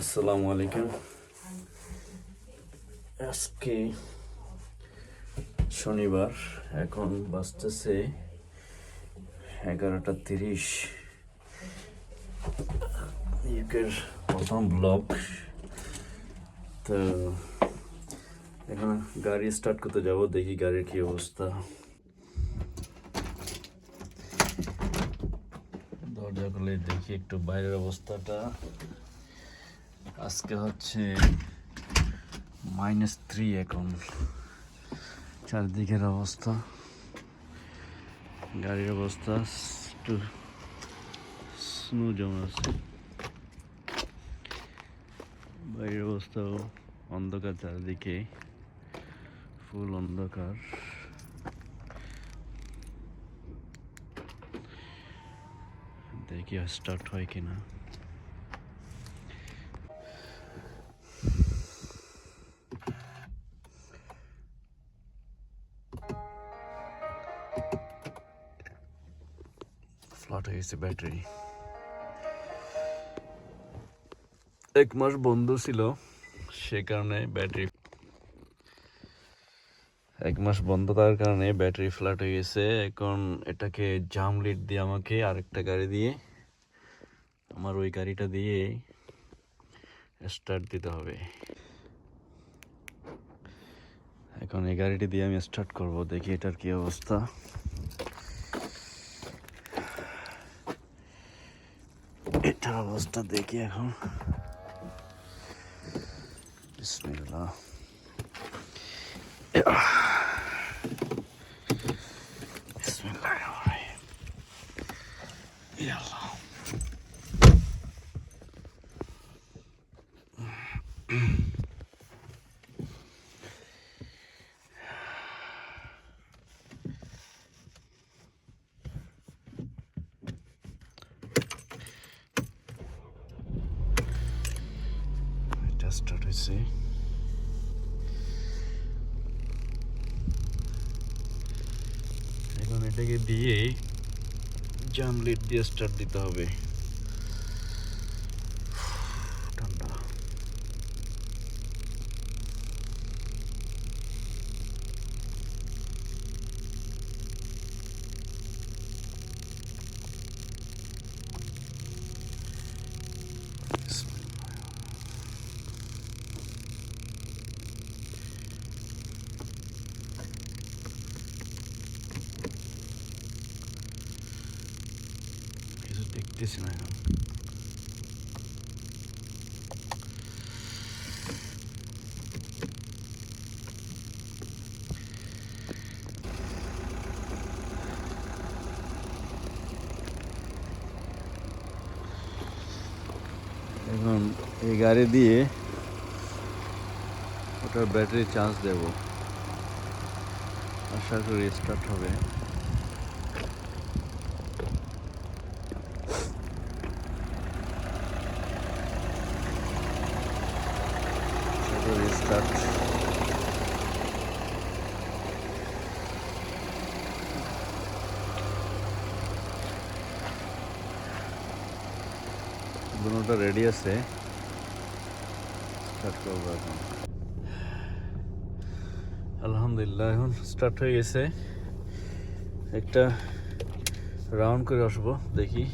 আসসালামু আলাইকুম। আজকে শনিবার, এখন বাজতেছে এগারোটা তিরিশ। ইউকের প্রথম ব্লক তো এখন গাড়ি স্টার্ট করতে যাব, দেখি গাড়ির কি অবস্থা। দরজা খুলে দেখি একটু বাইরের অবস্থাটা। আজকে হচ্ছে মাইনাস থ্রি এখন। চারদিকের অবস্থা। গাড়ির অবস্থা একটু স্নো জমা আছে। বাইরের অবস্থাও অন্ধকার চারদিকে। ফুল অন্ধকার। দেখি স্টার্ট হয় কিনা। ফ্ল্যাট হয়ে গেছে ব্যাটারি এক মাস বন্ধ ছিল, সে কারণে ব্যাটারি এক মাস বন্ধ থাকার কারণে ব্যাটারি ফ্ল্যাট হয়ে গেছে। এখন এটাকে জাম লিড দিয়ে আমাকে আরেকটা গাড়ি দিয়ে, আমার ওই গাড়িটা দিয়ে স্টার্ট দিতে হবে। এখন এই গাড়িটি দিয়ে আমি স্টার্ট করব। দেখি এটার কি অবস্থা। এটার অবস্থা দেখি এখন। বিসমিল্লাহির হয়েছে এখন এটাকে দিয়ে জাম লিড দিয়ে স্টার্ট দিতে হবে। দেখতেছি না এখন এখন এই গাড়ি দিয়ে ওটার ব্যাটারি চার্জ দেব। আশা করি স্টার্ট হবে। আশা করি স্টার্ট দুটোটা রেডি আছে। স্টার্ট করব এখন। আলহামদুলিল্লাহ এখন স্টার্ট হয়ে গেছে। একটা রাউন্ড করে আসব, দেখি।